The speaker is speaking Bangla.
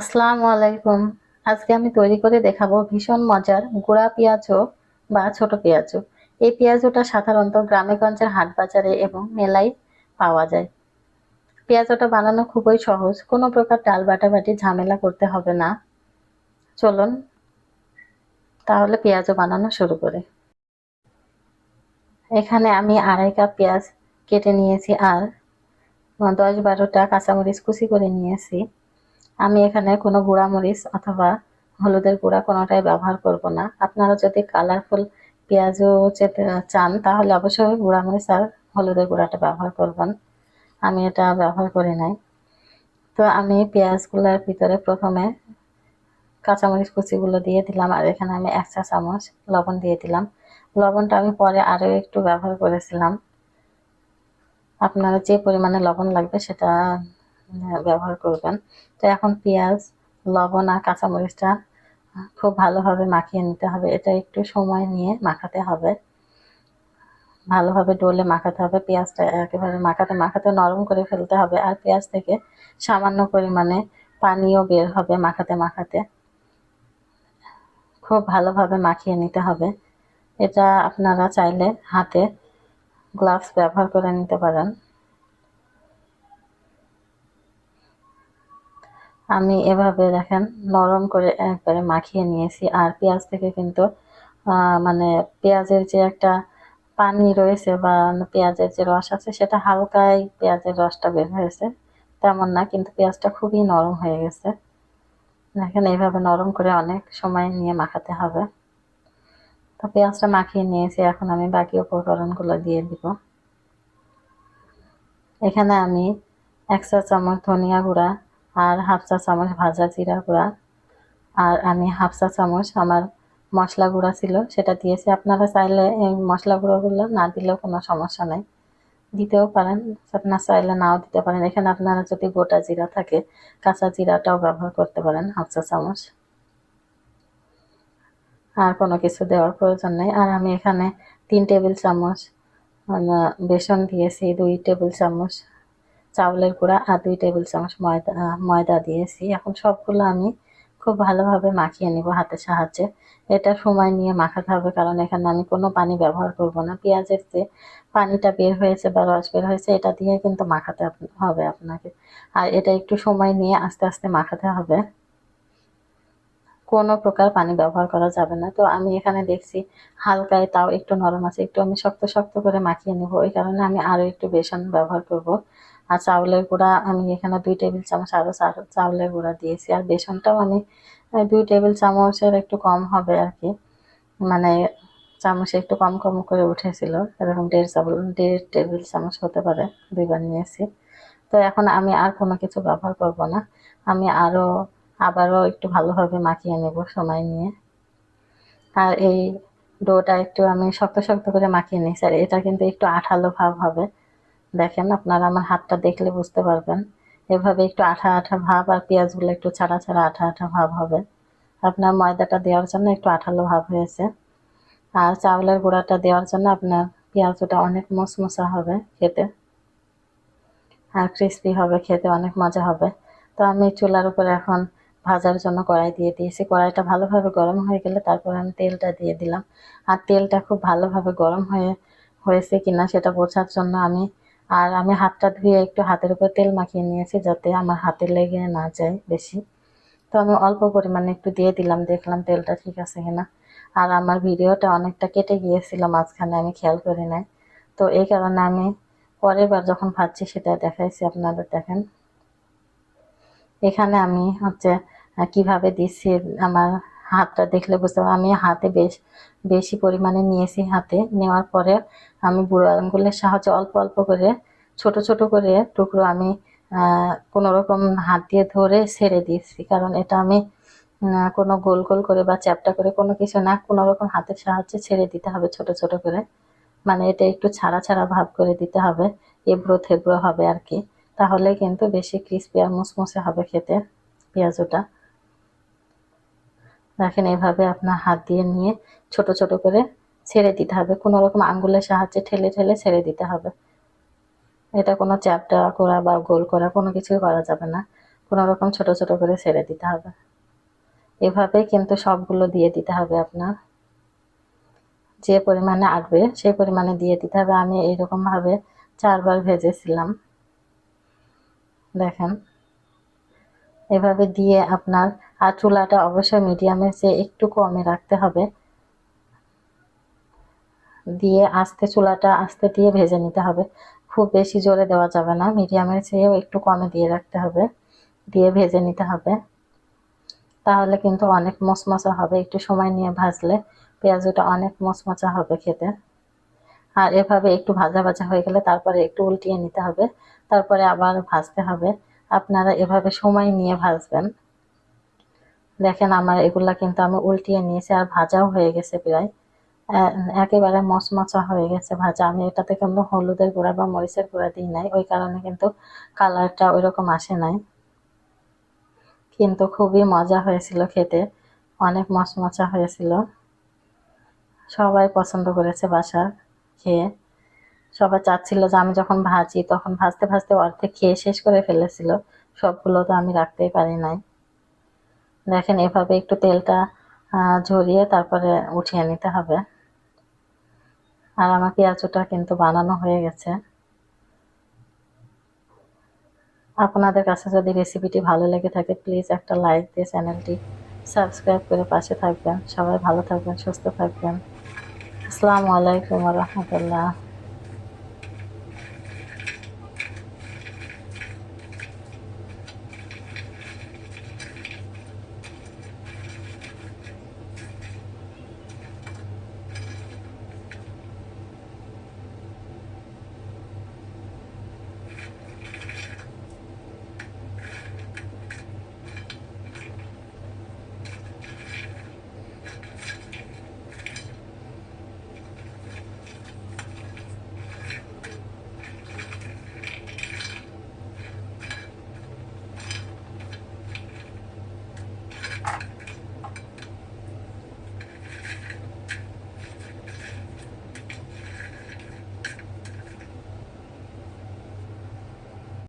আসসালামু আলাইকুম। আজকে আমি তৈরি করে দেখাবো ভীষণ মজার গুঁড়া পেঁয়াজু বা ছোট পেঁয়াজু। এই পেঁয়াজুটা সাধারণত গ্রামেগঞ্জের হাট বাজারে এবং মেলায় পাওয়া যায়। পেঁয়াজুটা বানানো খুবই সহজ। কোনো প্রকার ডাল বাটাবাটি ঝামেলা করতে হবে না। চলুন তাহলে পেঁয়াজও বানানো শুরু করে। এখানে আমি আড়াই কাপ পেঁয়াজ কেটে নিয়েছি আর দশ বারোটা কাঁচামরিচ কুচি করে নিয়েছি। আমি এখানে কোনো গুঁড়া মরিচ অথবা হলুদের গুঁড়া কোনোটাই ব্যবহার করব না। আপনারা যদি কালারফুল পেঁয়াজও যেতে চান, তাহলে অবশ্যই গুঁড়া মরিচ আর হলুদের গুঁড়াটা ব্যবহার করবেন। আমি এটা ব্যবহার করি নাই। তো আমি পেঁয়াজগুলোর ভিতরে প্রথমে কাঁচামরিচ কুচিগুলো দিয়ে দিলাম, আর এখানে আমি এক চা চামচ লবণ দিয়ে দিলাম। লবণটা আমি পরে আরও একটু ব্যবহার করেছিলাম। আপনারা যে পরিমাণে লবণ লাগবে সেটা ব্যবহার করবেন। তো এখন পেঁয়াজ, লবণ আর কাঁচামরিচটা খুব ভালোভাবে মাখিয়ে নিতে হবে। এটা একটু সময় নিয়ে মাখাতে হবে। ভালোভাবে ডোলে মাখাতে হবে। পেঁয়াজটা একেবারে মাখাতে মাখাতে নরম করে ফেলতে হবে। আর পেঁয়াজ থেকে সামান্য পরিমাণে পানিও বের হবে মাখাতে মাখাতে। খুব ভালোভাবে মাখিয়ে নিতে হবে। এটা আপনারা চাইলে হাতে গ্লাভস ব্যবহার করে নিতে পারেন। আমি এভাবে দেখেন নরম করে একবারে মাখিয়ে নিয়েছি। আর পেঁয়াজ থেকে কিন্তু মানে পেঁয়াজের যে একটা পানি রয়েছে বা পেঁয়াজের যে রস আছে, সেটা হালকাই পেঁয়াজের রসটা বের হয়েছে। তেমন না, কিন্তু পেঁয়াজটা খুবই নরম হয়ে গেছে। দেখেন এইভাবে নরম করে অনেক সময় নিয়ে মাখাতে হবে। তো পেঁয়াজটা মাখিয়ে নিয়েছি, এখন আমি বাকি উপকরণগুলো দিয়ে দিব। এখানে আমি এক চা চামচ ধনিয়া গুঁড়া আর হাফ চা চামচ ভাজা জিরা গুঁড়া। আর আমি হাফ চা চামচ আমার মশলা গুঁড়া ছিল, সেটা দিয়েছি। আপনারা চাইলে এই মশলা গুঁড়োগুলো না দিলেও কোনো সমস্যা নেই। দিতেও পারেন আপনার চাইলে নাও দিতে পারেন। এখানে আপনারা যদি গোটা জিরা থাকে, কাঁচা জিরাটাও ব্যবহার করতে পারেন, হাফ চা চামচ। আর কোনো কিছু দেওয়ার প্রয়োজন নেই। আর আমি এখানে তিন টেবিল চামচ বেসন দিয়েছি, দুই টেবিল চামচ। চাউলের গুঁড়া আর দুই টেবিল চামচ ময়দা ময়দা দিয়েছি। এখন সবগুলো আমি খুব ভালোভাবে মাখিয়ে নিব হাতের সাহায্যে। এটা সময় নিয়ে মাখাতে হবে, কারণ এখানে আমি কোনো পানি ব্যবহার করব না। পেঁয়াজের যে পানিটা বের হয়েছে বা রস বের হয়েছে, এটা দিয়ে কিন্তু মাখাতে হবে আপনাকে। আর এটা একটু সময় নিয়ে আস্তে আস্তে মাখাতে হবে। কোনো প্রকার পানি ব্যবহার করা যাবে না। তো আমি এখানে দেখছি হালকায় তাও একটু নরম আছে, একটু আমি শক্ত শক্ত করে মাখিয়ে নেব। ওই কারণে আমি আরও একটু বেসন ব্যবহার করব। আর চাউলের গুঁড়া আমি এখানে দুই টেবিল চামচ আরও চাউলের গুঁড়া দিয়েছি। আর বেসনটাও আমি দুই টেবিল চামচের একটু কম হবে আর কি। মানে চামচে একটু কম কম করে উঠেছিল। এরকম দেড় চামচ, দেড় টেবিল চামচ হতে পারে, দুইবার নিয়েছি। তো এখন আমি আর কোনো কিছু ব্যবহার করব না। আমি আরও আবারও একটু ভালোভাবে মাখিয়ে নেব সময় নিয়ে। আর এই ডোটা একটু আমি শক্ত শক্ত করে মাখিয়ে নিই স্যার এটা কিন্তু একটু আঠালো ভাব হবে। দেখেন আপনারা আমার হাতটা দেখলে বুঝতে পারবেন। এভাবে একটু আঠা আঠা ভাব আর পেঁয়াজগুলো একটু ছাড়া ছাড়া আঠা আঠা ভাব হবে। আপনার ময়দাটা দেওয়ার জন্য একটু আঠালো ভাব হয়েছে। আর চাউলের গুঁড়াটা দেওয়ার জন্য আপনার পেঁয়াজটা অনেক মশমশা হবে খেতে। আর ক্রিস্পি হবে, খেতে অনেক মজা হবে। তো আমি চুলার উপরে এখন ভাজার জন্য কড়াই দিয়ে দিয়েছি। কড়াইটা ভালোভাবে গরম হয়ে গেলে তারপর আমি তেলটা দিয়ে দিলাম। আর তেলটা খুব ভালোভাবে গরম হয়ে, হয়েছে কিনা সেটা বোঝার জন্য আমি আর আমি হাতটা ধুয়ে একটু হাতের উপর তেল মাখিয়ে নিয়েছি যাতে আমার হাতে লেগে না যায় বেশি। তো আমি অল্প পরিমাণে একটু দিয়ে দিলাম, দেখলাম তেলটা ঠিক আছে কিনা। আর আমার ভিডিওটা অনেকটা কেটে গিয়েছিল, মাঝখানে আমি খেয়াল করি নাই। তো এই কারণে আমি পরের বার যখন ভাজছি সেটা দেখাইছি আপনাদের দেখেন। এখানে আমি হচ্ছে কীভাবে দিচ্ছি, আমার হাতটা দেখলে বুঝতে আমি হাতে বেশ, বেশি পরিমাণে নিয়েছি হাতে। নেওয়ার পরে আমি বুড়ো আঙুলের সাহায্যে অল্প অল্প করে, ছোট ছোট করে টুকরো আমি কোনো রকম হাত দিয়ে ধরে ছেড়ে দিয়েছি। কারণ এটা আমি কোনো গোল গোল করে বা চ্যাপটা করে কোনো কিছু না, কোনো রকম হাতের সাহায্যে ছেড়ে দিতে হবে ছোট ছোট করে। মানে এটা একটু ছাড়া ছাড়া ভাব করে দিতে হবে। এবড়ো, থেবড়ো হবে আর কি। তাহলে কিন্তু বেশি ক্রিস্পি আর মুসমুসে হবে খেতে পেঁয়াজটা। দেখেন এইভাবে আপনার হাত দিয়ে নিয়ে ছোট ছোট করে ছেড়ে দিতে হবে। কোনো রকম আঙ্গুলের সাহায্যে ঠেলে ঠেলে ছেড়ে দিতে হবে। এটা কোনো চ্যাপটা করা বা গোল করা কোনো কিছুই করা যাবে না। কোনো রকম ছোট ছোট করে ছেড়ে দিতে হবে। এভাবে কিন্তু সবগুলো দিয়ে দিতে হবে আপনার। যে পরিমাণে আটবে সেই পরিমাণে দিয়ে দিতে হবে। আমি এইরকম ভাবে চারবার ভেজেছিলাম। দেখেন। এভাবে দিয়ে আপনার আর চুলাটা অবশ্যই মিডিয়ামের চেয়ে একটু কমে রাখতে হবে। দিয়ে আস্তে চুলাটা আস্তে দিয়ে ভেজে নিতে হবে। খুব বেশি জোরে দেওয়া যাবে না মিডিয়ামের চেয়েও একটু কমে দিয়ে রাখতে হবে। দিয়ে ভেজে নিতে হবে। তাহলে কিন্তু অনেক মচমচা হবে, একটু সময় নিয়ে ভাজলে পেঁয়াজটা অনেক মচমচা হবে খেতে। আর এভাবে একটু ভাজা ভাজা হয়ে গেলে তারপরে একটু উল্টিয়ে নিতে হবে, তারপরে আবার ভাজতে হবে। আপনারা এভাবে সময় নিয়ে ভাজবেন। দেখেন আমার এগুলা কিন্তু আমি উল্টিয়ে নিয়েছি আর ভাজাও হয়ে গেছে প্রায়। একেবারে মচমচা হয়ে গেছে ভাজা। আমি এটাতে কিন্তু হলুদের গুঁড়া বা মরিচের গুঁড়া দিই নাই। ওই কারণে কিন্তু কালারটা ওইরকম আসে নাই। কিন্তু খুবই মজা হয়েছিল খেতে। অনেক মচমচা হয়েছিল। সবাই পছন্দ করেছে বাসা খেয়ে। সবাই চাচ্ছিল যে আমি যখন ভাজি, তখন ভাজতে ভাজতে অর্ধেক খেয়ে শেষ করে ফেলেছিল। সবগুলো তো আমি রাখতেই পারি নাই। দেখেন, এভাবে একটু তেলটা ঝরিয়ে তারপরে উঠিয়ে নিতে হবে। আর আমার পেঁয়াজটা কিন্তু বানানো হয়ে গেছে। আপনাদের কাছে যদি রেসিপিটি ভালো লেগে থাকে প্লিজ একটা লাইক দিয়ে চ্যানেলটি সাবস্ক্রাইব করে পাশে থাকবেন। সবাই ভালো থাকবেন, সুস্থ থাকবেন। আসসালামু আলাইকুম রহমতুল্লাহ।